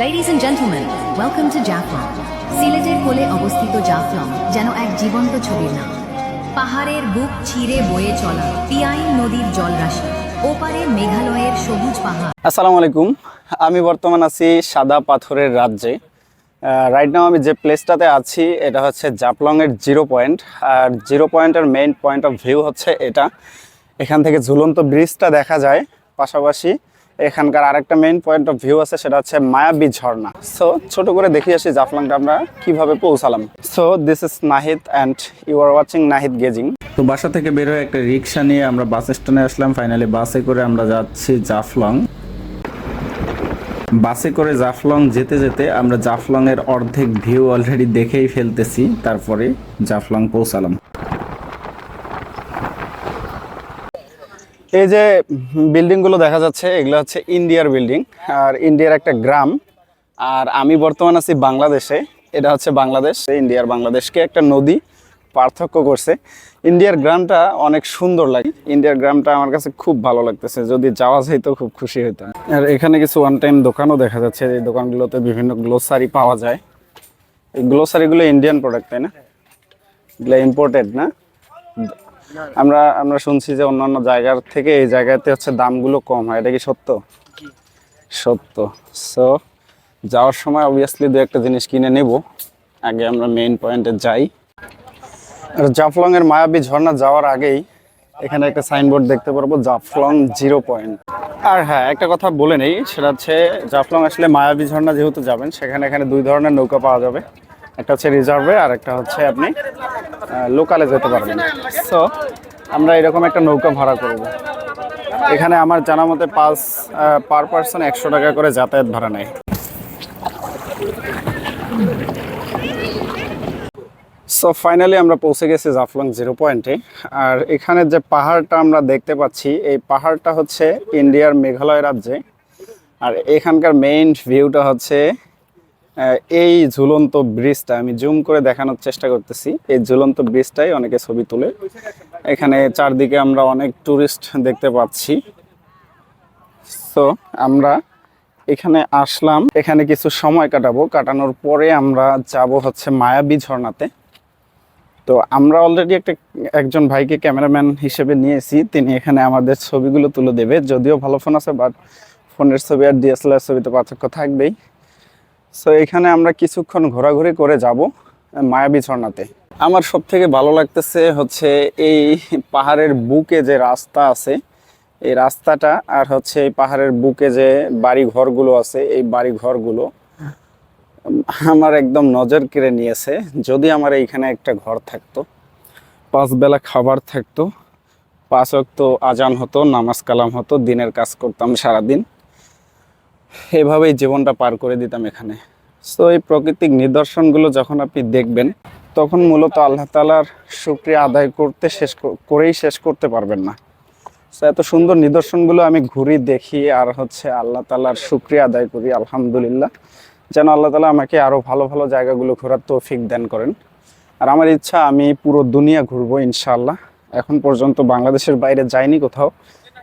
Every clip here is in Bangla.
Ladies and gentlemen, welcome to Jaflong সিলেটের কোলে অবস্থিত জাফলং যেন এক জীবন্ত ছবির নাম। পাহাড়ের বুক ছিঁড়ে বয়ে চলা পিয়াইন নদীর জলরাশি ওপারে মেঘালয়ের সবুজ পাহাড়। আসসালামু আলাইকুম। আমি বর্তমান আছি সাদা পাথরের রাজ্যে। রাইট নাও আমি যে প্লেসটাতে আছি এটা হচ্ছে জাপলংয়ের জিরো পয়েন্ট আর জিরো পয়েন্টের মেইন পয়েন্ট অফ ভিউ হচ্ছে এটা। এখান থেকে ঝুলন্ত ব্রিজটা দেখা যায়। পাশাপাশি এখানকার আরেকটা মেইন পয়েন্ট অফ ভিউ আছে, সেটা হচ্ছে মায়াবী ঝর্ণা। সো ছোট করে দেখে আসি জাফলংটা আমরা কীভাবে পৌঁছালাম। So this is Nahid and you are watching Nahid gazing তো বাসা থেকে বের হয়ে একটা রিক্সা নিয়ে আমরা বাস স্ট্যান্ডে আসলাম। ফাইনালি বাসে করে আমরা যাচ্ছি জাফলং। বাসে করে জাফলং যেতে যেতে আমরা জাফলং এর অর্ধেক ভিউ অলরেডি দেখেই ফেলতেছি। তারপরে জাফলং পৌঁছালাম। এই যে বিল্ডিংগুলো দেখা যাচ্ছে, এগুলো হচ্ছে ইন্ডিয়ার বিল্ডিং। আর ইন্ডিয়ার একটা গ্রাম। আর আমি বর্তমান আছি বাংলাদেশে। এটা হচ্ছে বাংলাদেশ। ইন্ডিয়ার বাংলাদেশকে একটা নদী পার্থক্য করছে। ইন্ডিয়ার গ্রামটা অনেক সুন্দর লাগে। ইন্ডিয়ার গ্রামটা আমার কাছে খুব ভালো লাগতেছে। যদি যাওয়া যাইতো খুব খুশি হইতাম। আর এখানে কিছু ওয়ান টাইম দোকানও দেখা যাচ্ছে। এই দোকানগুলোতে বিভিন্ন গ্লোসারি পাওয়া যায়। এই গ্লোসারিগুলো ইন্ডিয়ান প্রোডাক্ট তাই না? এগুলো ইম্পোর্টেড না? আমরা আমরা শুনছি যে অন্যান্য জায়গার থেকে এই জায়গাতে হচ্ছে দামগুলো কম হয়। এটা কি সত্য? সত্য। সো যাওয়ার সময় অবভিয়াসলি দু একটা জিনিস কিনে নেব। আগে আমরা মেইন পয়েন্টে যাই। আর জাফলং এর মায়াবী ঝর্ণা যাওয়ার আগেই এখানে একটা সাইনবোর্ড দেখতে পারব জাফলং জিরো পয়েন্ট আর হ্যাঁ একটা কথা বলে নেই সেটা হচ্ছে জাফলং আসলে মায়াবী ঝর্ণা যেহেতু যাবেন সেখানে এখানে দুই ধরনের নৌকা পাওয়া যাবে। একটা হচ্ছে রিজার্ভে আর একটা হচ্ছে আপনি লোকালে যেতে পারবেন। সো আমরা এরকম একটা নৌকা ভাড়া করব। এখানে আমার জানা মতে পাঁচ পার পার্সন একশো টাকা করে যাতায়াত ভাড়া নেয়। সো ফাইনালি আমরা পৌঁছে গেছি জাফলং জিরো পয়েন্টে আর এখানে যে পাহাড়টা আমরা দেখতে পাচ্ছি, এই পাহাড়টা হচ্ছে ইন্ডিয়ার মেঘালয় রাজ্যে। আর এখানকার মেইন ভিউটা হচ্ছে এই ঝুলন্ত ব্রিজটা আমি জুম করে দেখানোর চেষ্টা করতেছি। এই ঝুলন্ত ব্রিজটাই অনেকে ছবি তুলে। এখানে চারদিকে আমরা অনেক টুরিস্ট দেখতে পাচ্ছি। সো আমরা এখানে আসলাম। এখানে কিছু সময় কাটাবো। কাটানোর পরে আমরা যাব হচ্ছে মায়াবী ঝর্ণাতে। তো আমরা অলরেডি একটা, একজন ভাইকে ক্যামেরাম্যান হিসেবে নিয়েছি। তিনি এখানে আমাদের ছবিগুলো তুলে দেবে। যদিও ভালো ফোন আছে বাট ফোনের ছবি আর ডিএসএলআর ছবিতে পার্থক্য থাকবেই। সো এখানে আমরা কিছুক্ষণ ঘোরাঘুরি করে যাব মায়াবী ঝর্ণাতে। আমার সব থেকে ভালো লাগতেছে হচ্ছে এই পাহাড়ের বুকে যে রাস্তা আছে, এই রাস্তাটা আর হচ্ছে এই পাহাড়ের বুকে যে বাড়ি ঘরগুলো আছে, এই বাড়ি ঘরগুলো আমার একদম নজর কেড়ে নিয়েছে, যদি আমার এইখানে একটা ঘর থাকতো, পাঁচ বেলা খাবার থাকতো, পাঁচ অক্ত আজান হতো, নামাজ কালাম হতো, দিনের কাজ করতাম সারাদিন। এভাবেই জীবনটা পার করে দিতাম এখানে। সো এই প্রাকৃতিক নিদর্শনগুলো যখন আপনি দেখবেন, তখন মূলত আল্লাহ তালার শুক্রিয়া আদায় করতে শেষ করেই শেষ করতে পারবেন না। তো এত সুন্দর নিদর্শনগুলো আমি ঘুরি দেখি আর হচ্ছে আল্লাহ তালার শুক্রিয়া আদায় করি, আলহামদুলিল্লাহ। যেন আল্লাহ তালা আমাকে আরও ভালো ভালো জায়গাগুলো ঘোরার তৌফিক দান করেন। আর আমার ইচ্ছা আমি পুরো দুনিয়া ঘুরবো ইনশাআল্লাহ। এখন পর্যন্ত বাংলাদেশের বাইরে যাইনি কোথাও।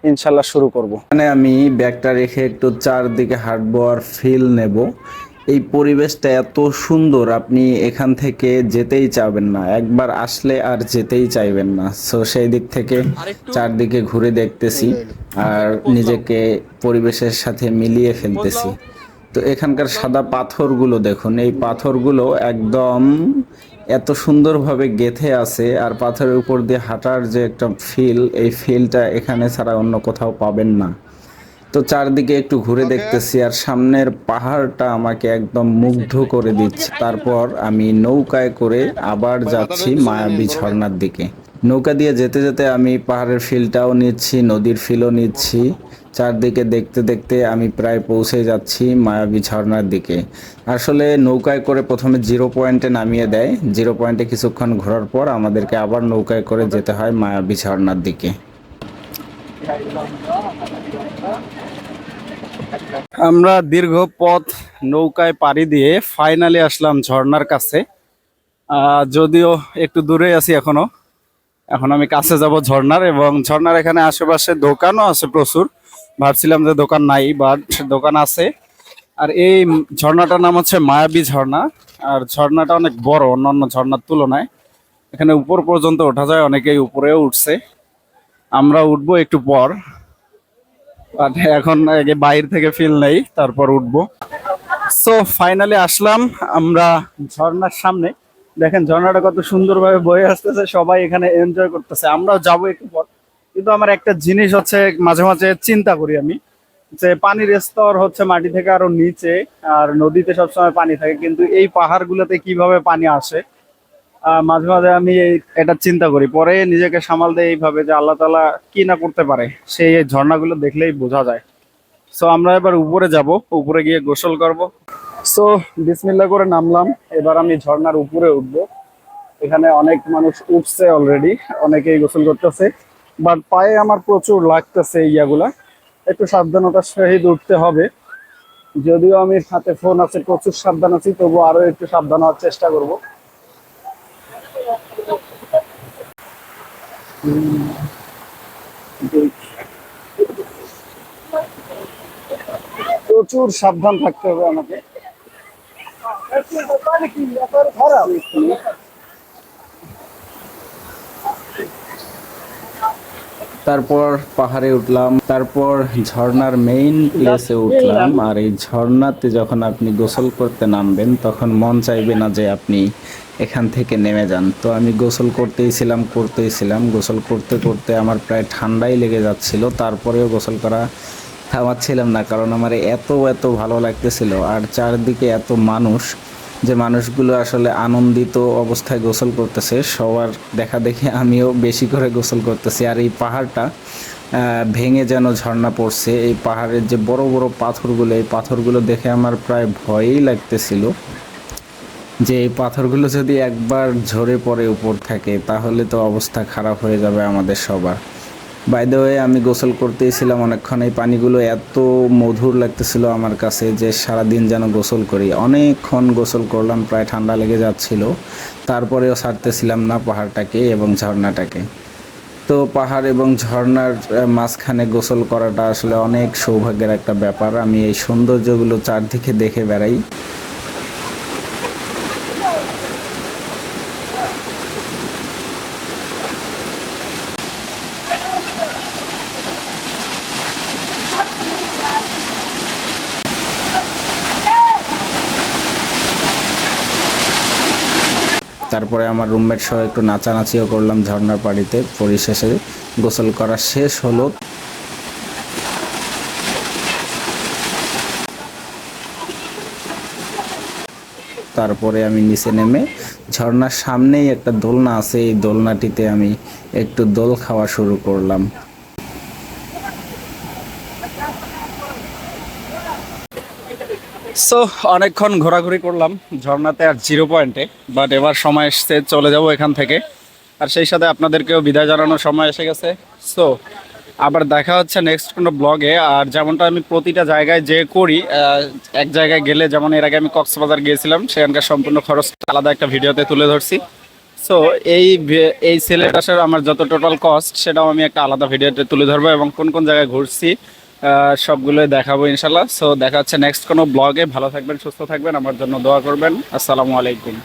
ইনশাল্লাহ শুরু করব। এখানে আমি ব্যাগটা রেখে একটু চারদিকে হাঁটবো আর ফিল নেব। এই পরিবেশটা এত সুন্দর আপনি এখান থেকে যেতেই চাইবেন না। একবার আসলে আর যেতেই চাইবেন না। সো সেই দিক থেকে চারদিকে ঘুরে দেখতেছি আর নিজেকে পরিবেশের সাথে মিলিয়ে ফেলতেছি। তো এখানকার সাদা পাথরগুলো দেখুন। এই পাথরগুলো একদম এত সুন্দরভাবে গেথে আছে আর পাথরের উপর দিয়ে হাঁটার যে একটা ফিল এই ফিলটা এখানে ছাড়া অন্য কোথাও পাবেন না। তো চারদিকে একটু ঘুরে দেখতেছি আর সামনের পাহাড়টা আমাকে একদম মুগ্ধ করে দিচ্ছে। তারপর আমি নৌকায় করে আবার যাচ্ছি মায়াবী ঝর্ণার দিকে। নৌকা দিয়ে যেতে যেতে আমি পাহাড়ের ফিলটাও নিচ্ছি, নদীর ফিলও নিচ্ছি। চারদিকে দেখতে দেখতে আমি প্রায় পৌঁছে যাচ্ছি মায়াবী ঝর্ণার দিকে। আসলে নৌকায় করে প্রথমে জিরো পয়েন্টে নামিয়ে দেয়। জিরো পয়েন্টে কিছুক্ষণ ঘোরার পর আমাদেরকে আবার নৌকায় করে যেতে হয় মায়াবী ঝর্ণার দিকে। আমরা দীর্ঘ পথ নৌকায় পাড়ি দিয়ে ফাইনালি আসলাম ঝর্ণার কাছে। যদিও একটু দূরে আছি এখনও। এখন আমি কাছে যাব ঝর্ণার এবং ঝর্ণার এখানে আশেপাশে দোকানও আছে প্রচুর। ভাবছিলাম যে দোকান নাই বাট দোকান আছে। আর এই ঝর্ণাটার নাম হচ্ছে মায়াবী ঝর্ণা। আর ঝর্ণাটা অনেক বড়, অন্যান্য ঝর্ণার তুলনায়। এখানে উপর পর্যন্ত ওঠা যায়, অনেকেই উপরেও উঠছে। আমরা উঠবো একটু পর। But এখন আগে বাইরে থেকে ফিল নেই, তারপর উঠবো। সো ফাইনালি আসলাম আমরা ঝর্ণার সামনে। দেখেন, ঝর্ণাটা কত সুন্দরভাবে বয়ে আসতেছে, সবাই এখানে এনজয় করতেছে। আমরাও যাব একটু পর। কিন্তু আমার একটা জিনিস হচ্ছে, মাঝে মাঝে চিন্তা করি আমি, যে পানির স্তর হচ্ছে মাটি থেকে আরও নিচে, আর নদীতে সবসময় পানি থাকে, কিন্তু এই পাহাড়গুলোতে কীভাবে পানি আসে মাঝে মাঝে আমি এটা চিন্তা করি। পরে নিজেকে সামাল দেয় এইভাবে যে আল্লাহ তালা কি না করতে পারে, সেই ঝর্ণাগুলো দেখলেই বোঝা যায়। সো আমরা এবার উপরে যাব, উপরে গিয়ে গোসল করব। সো বিসমিল্লা করে নামলাম। এবার আমি ঝর্ণার উপরে উঠব। এখানে অনেক মানুষ উঠছে অলরেডি অনেকেই গোসল করতেছে। বাট পায়ে আমার প্রচুর লাগতেছে ইয়াগুলা। একটু সাবধানতার সহিত উঠতে হবে। যদিও আমি হাতে ফোন আছে, প্রচুর সাবধান আছি তবু আরও একটু সাবধান হওয়ার চেষ্টা করব। প্রচুর সাবধান থাকতে হবে আমাকে। তারপর পাহাড়ে উঠলাম, তারপর ঝর্ণার মেইন প্লেসে উঠলাম, আর এই ঝর্ণাতে যখন আপনি গোসল করতে নামবেন, তখন মন চাইবে না যে আপনি এখান থেকে নেমে যান। তো আমি গোসল করতেই ছিলাম করতেই ছিলাম। গোসল করতে করতে আমার প্রায় ঠান্ডাই লেগে যাচ্ছিল। তারপরেও গোসল করা থামাচ্ছিলাম না, কারণ আমার এত এত ভালো লাগতেছিল। আর চারদিকে এত মানুষ যে মানুষগুলো আসলে আনন্দিত অবস্থায় গোসল করতেছে, সবার দেখা দেখে আমিও বেশি করে গোসল করতেছি। আর এই পাহাড়টা ভেঙে যেন ঝর্ণা পড়ছে, এই পাহাড়ের যে বড় বড় পাথরগুলো, এই পাথরগুলো দেখে আমার প্রায় ভয়ই লাগতেছিল যে এই পাথরগুলো যদি একবার ঝরে পড়ে উপর থাকে, তাহলে তো অবস্থা খারাপ হয়ে যাবে আমাদের সবার। বাই দ্য ওয়ে আমি গোসল করতেইছিলাম অনেকক্ষণ। এই পানিগুলো এত মধুর লাগতেছিল আমার কাছে যে সারাদিন যেন গোসল করি। অনেকক্ষণ গোসল করলাম, প্রায় ঠান্ডা লেগে যাচ্ছিল। তারপরেও ছাড়তেছিলাম না পাহাড়টাকে এবং ঝর্ণাটাকে। তো পাহাড় এবং ঝর্ণার মাঝখানে গোসল করাটা আসলে অনেক সৌভাগ্যের একটা ব্যাপার। আমি এই সৌন্দর্যগুলো চারদিকে দেখে বেড়াই। তারপরে আমার রুমমেট সহ একটু নাচানাচিও করলাম ঝর্নার পাড়িতে। পরিশেষে গোসল করা শেষ হলো। তারপরে আমি নিচে নেমে ঝর্নার সামনেই একটা দোলনা আছে। এই দোলনাটিতে আমি একটু দোল খাওয়া শুরু করলাম। সো অনেকক্ষণ ঘোরাঘুরি করলাম, ঝর্ণাতে আর জিরো পয়েন্টে বাট এবার সময় এসছে, চলে যাব এখান থেকে। আর সেই সাথে আপনাদেরকেও বিদায় জানানোর সময় এসে গেছে। সো আবার দেখা হচ্ছে নেক্সট কোনো ব্লগে আর যেমনটা আমি প্রতিটা জায়গায় যে করি এক জায়গায় গেলে, যেমন এর আগে আমি কক্সবাজার গিয়েছিলাম, সেখানকার সম্পূর্ণ খরচ আলাদা একটা ভিডিওতে তুলে ধরছি। সো এই এই সিলেট আসার আমার যত টোটাল কস্ট সেটাও আমি একটা আলাদা ভিডিওতে তুলে ধরবো এবং কোন কোন জায়গায় ঘুরছি আহ, সবগুলোই দেখাবো ইনশাল্লাহ সো দেখা হচ্ছে নেক্সট কোনো ব্লগে ভালো থাকবেন সুস্থ থাকবেন আমার জন্য দোয়া করবেন। আসসালামু আলাইকুম।